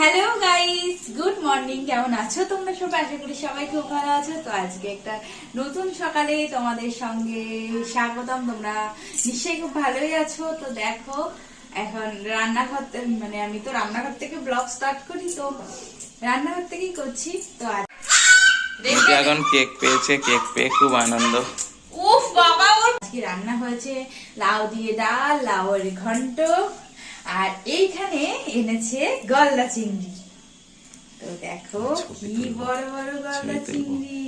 Hello guys good morning কেমন আছো তোমরা সবাই? আশা করি সবাই খুব ভালো আছো। তো আজকে একটা নতুন সকালে তোমাদের সঙ্গে স্বাগতম। তোমরা নিশ্চয়ই খুব ভালোই আছো। তো দেখো এখন রান্নাঘর মানে আমি তো রান্নাঘর থেকে ব্লগ স্টার্ট করি তো রান্নাঘর থেকেই করছি। তো রিঙ্কি এখন কেক পেয়েছে কেক পেয়ে খুব আনন্দ। উফ বাবা আজকে রান্না হয়েছে লাউ দিয়ে ডাল লাউয়ের ঘন্ট আর এইখানে এনেছে গলদা চিংড়ি। তো দেখো কি বড় বড় গলদা চিংড়ি।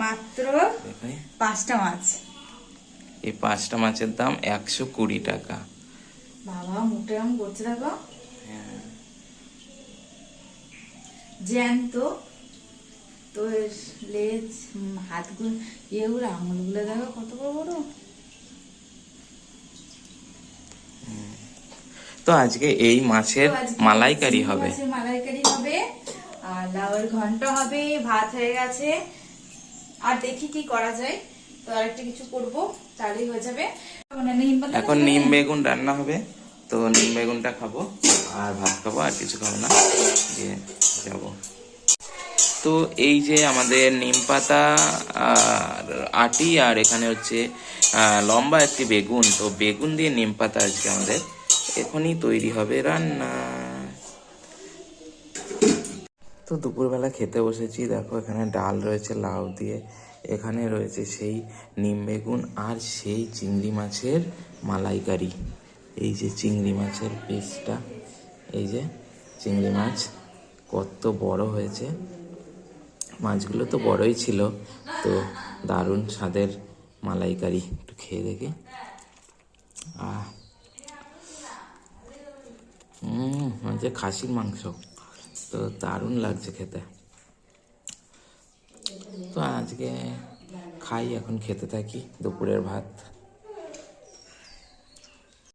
মাত্র পাঁচটা মাছ। এই পাঁচটা মাছের দাম একশো কুড়ি টাকা। বাবা মুখটা এরকম করছে দেখো। হ্যাঁ। জ্যান্ত। তো এর লেজ হাতগুলো ইয়েগুলো আঙুলগুলো দেখো কত বড় বড়। তো আজকে এই মাছের মালাইকারি হবে। মালাইকারি হবে। আর লাউয়ের ঘন্ট হবে ভাত হয়ে গেছে। আর দেখি কি করা যায়। তো আরেকটা কিছু করব তাহলেই হয়ে যাবে। এখন নিম বেগুন রান্না হবে। তো নিম বেগুনটা খাব আর ভাত খাব আর কিছু খাব না। দিয়ে যাব। তো এই যে আমাদের নিম পাতা আর আটি আর এখানে হচ্ছে লম্বা একটি বেগুন। তো বেগুন দিয়ে নিম পাতা আজকে আমাদের এখনই তৈরি হবে রান্না। তো দুপুরবেলা খেতে বসেছি, দেখো এখানে ডাল রয়েছে, লাউ দিয়ে। এখানে রয়েছে সেই নিম বেগুন আর সেই চিংড়ি মাছের মালাইকারি। এই যে চিংড়ি মাছের পিসটা এই যে চিংড়ি মাছ কত বড় হয়েছে। মাছগুলো তো বড়ই ছিল, তো দারুণ স্বাদের মালাইকারি। একটু খেয়ে দেখি। আহ হুম হচ্ছে খাসির মাংস। তো দারুণ লাগছে খেতে। তো আজকে খাই, এখন খেতে থাকি দুপুরের ভাত।